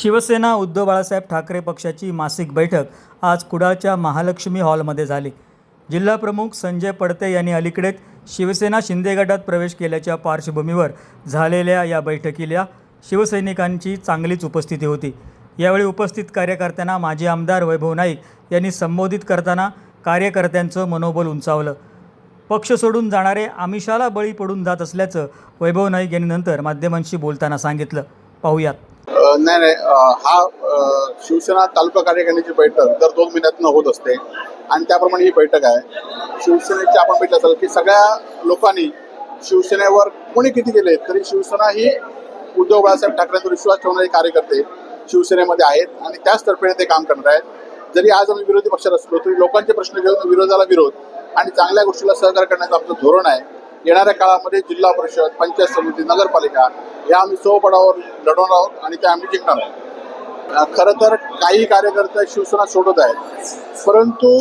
शिवसेना उद्धव बाळासाहेब ठाकरे पक्षाची मासिक बैठक आज कुडाळच्या महालक्ष्मी हॉलमध्ये झाली. जिल्हाप्रमुख संजय पडते यांनी अलीकडेच शिवसेना शिंदे गटात प्रवेश केल्याच्या पार्श्वभूमीवर झालेल्या या बैठकीला शिवसैनिकांची चांगलीच उपस्थिती होती. यावेळी उपस्थित कार्यकर्त्यांना माजी आमदार वैभव नाईक यांनी संबोधित करताना कार्यकर्त्यांचं मनोबल उंचावलं. पक्ष सोडून जाणारे आमिषाला बळी पडून जात असल्याचं वैभव नाईक यांनी नंतर माध्यमांशी बोलताना सांगितलं. पाहूयात. नाही नाही हा शिवसेना तालुका कार्यकारिणीची बैठक दर दोन महिन्यातनं होत असते. आणि त्याप्रमाणे ही बैठक आहे. शिवसेनेची आपण बैठक असेल की सगळ्या लोकांनी शिवसेनेवर कोणी किती केले तरी शिवसेना ही उद्धव बाळासाहेब ठाकरेंवर विश्वास ठेवणारे कार्यकर्ते शिवसेनेमध्ये आहेत आणि त्याच तर्फेने ते काम करणार आहेत. जरी आज आम्ही विरोधी पक्षात असलो तरी लोकांचे प्रश्न घेऊन विरोधाला विरोध आणि चांगल्या गोष्टीला सहकार्य करण्याचं आमचं धोरण आहे. येणाऱ्या काळामध्ये जिल्हा परिषद पंचायत समिती नगरपालिका या आम्ही सोपडावर लढवणार आहोत आणि त्या आम्ही जिंकणार आहोत. खरं तर काही कार्यकर्ते शिवसेना सोडत आहेत परंतु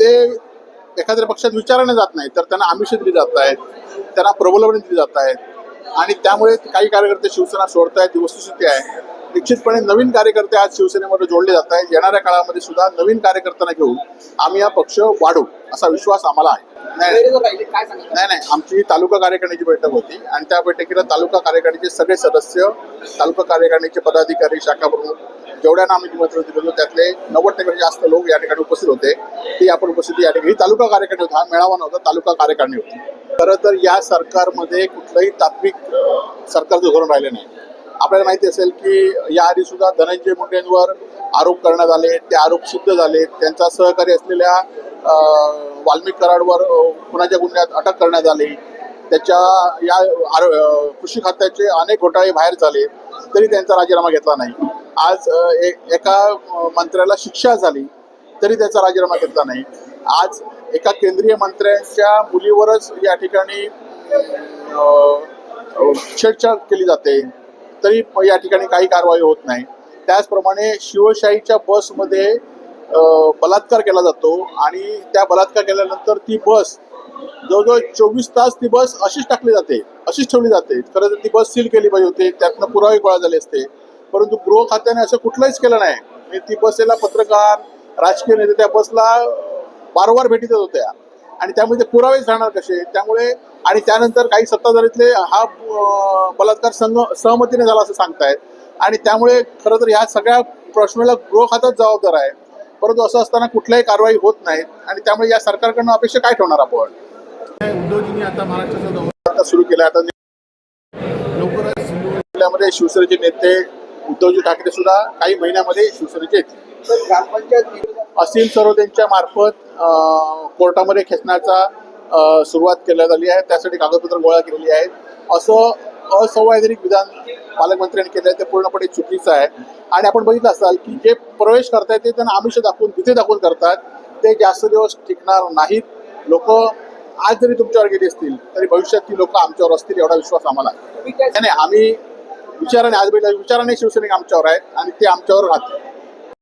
ते एखाद्या पक्षात विचारणे जात नाही तर त्यांना आमिष दिली जात आहेत त्यांना प्रबोलवणी दिली जात आहेत. आणि त्यामुळे काही कार्यकर्ते शिवसेना सोडत आहेत ही वस्तुस्थिती आहे. निश्चितपणे नवीन कार्यकर्ते आज शिवसेनेमध्ये जोडले जात आहेत. येणाऱ्या काळामध्ये सुद्धा नवीन कार्यकर्त्यांना घेऊन आम्ही हा पक्ष वाढवू असा विश्वास आम्हाला आहे. नाही नाही. नाही आमची तालुका कार्यकारिणीची बैठक होती आणि त्या बैठकीला तालुका कार्यकारिणीचे सगळे सदस्य तालुका कार्यकारिणीचे पदाधिकारी शाखा प्रमुख जेवढ्यांना आम्ही निमंत्रण दिलं त्यातले नव्वद टक्के म्हणजे जास्त लोक या ठिकाणी उपस्थित होते. ती आपण उपस्थिती या ठिकाणी ही तालुका कार्यकारिणी होता. मेळावा नव्हता तालुका कार्यकारिणी होती. खरं तर या सरकारमध्ये कुठलंही तात्विक सरकारचं धोरण राहिलं नाही. आपल्याला माहिती असेल की याआधी सुद्धा धनंजय मुंडेंवर आरोप करण्यात आले. ते आरोप सिद्ध झाले. त्यांचा सहकारी असलेल्या वाल्मिक कराडवर खुनाच्या गुन्ह्यात अटक करण्यात आली. त्याच्या या आरो- कृषी खात्याचे अनेक घोटाळे बाहेर झाले. तरी त्यांचा राजीनामा घेतला नाही. आज ए- एका मंत्र्याला शिक्षा झाली. तरी त्याचा राजीनामा घेतला नाही. आज एका केंद्रीय मंत्र्यांच्या मुलीवरच या ठिकाणी छेडछाड केली जाते. तरी या ठिकाणी काही कारवाई होत नाही. त्याचप्रमाणे शिवशाहीच्या बसमध्ये बलात्कार केला जातो आणि त्या बलात्कार केल्यानंतर ती बस जवळजवळ चोवीस तास ती बस अशीच टाकली जाते अशीच ठेवली जाते. खरं तर ती बस सील केली पाहिजे होती त्यातनं पुरावे गोळा झाले असते. परंतु गृह खात्याने असं कुठलंच केलं नाही. ती बसेला पत्रकार राजकीय नेते त्या बसला वारंवार भेटी देत होत्या. आणि त्यामध्ये ते पुरावेच राहणार कसे? त्यामुळे आणि त्यानंतर काही सत्ताधारीतले हा बलात्कार संघ सहमतीने झाला असं सांगतायत. आणि त्यामुळे खरं तर ह्या सगळ्या प्रश्नाला गृह जबाबदार आहे. परंतु असं असताना कुठल्याही कारवाई होत नाहीत आणि त्यामुळे या सरकारकडनं अपेक्षा काय ठेवणार आपण? उद्धवजींनी आता महाराष्ट्राचा दौरा आता सुरू केला. आता लवकरच जिल्ह्यामध्ये शिवसेनेचे नेते उद्धवजी ठाकरे सुद्धा काही महिन्यामध्ये शिवसेनेचे येतील. तर ग्रामपंचायत असीम सरोदेंच्या मार्फत अं, कोर्टामध्ये खेचण्याचा सुरुवात केल्या झाली आहे. त्यासाठी कागदपत्र गोळा केलेली आहेत. असं असंवैधानिक विधान पालकमंत्र्यांनी केलं आहे ते पूर्णपणे चुकीचं आहे. आणि आपण बघितलं असाल की जे प्रवेश करतायत ते त्यांना आमिष दाखवून तिथे दाखवून करतात. ते जास्त दिवस टिकणार नाहीत. लोक आज जरी तुमच्यावर गेली असतील तरी भविष्यात ती लोक आमच्यावर असतील एवढा विश्वास आम्हाला नाही, आम्ही विचाराने आज भेटला विचाराने शिवसैनिक आमच्यावर आहेत आणि ते आमच्यावर राहतील.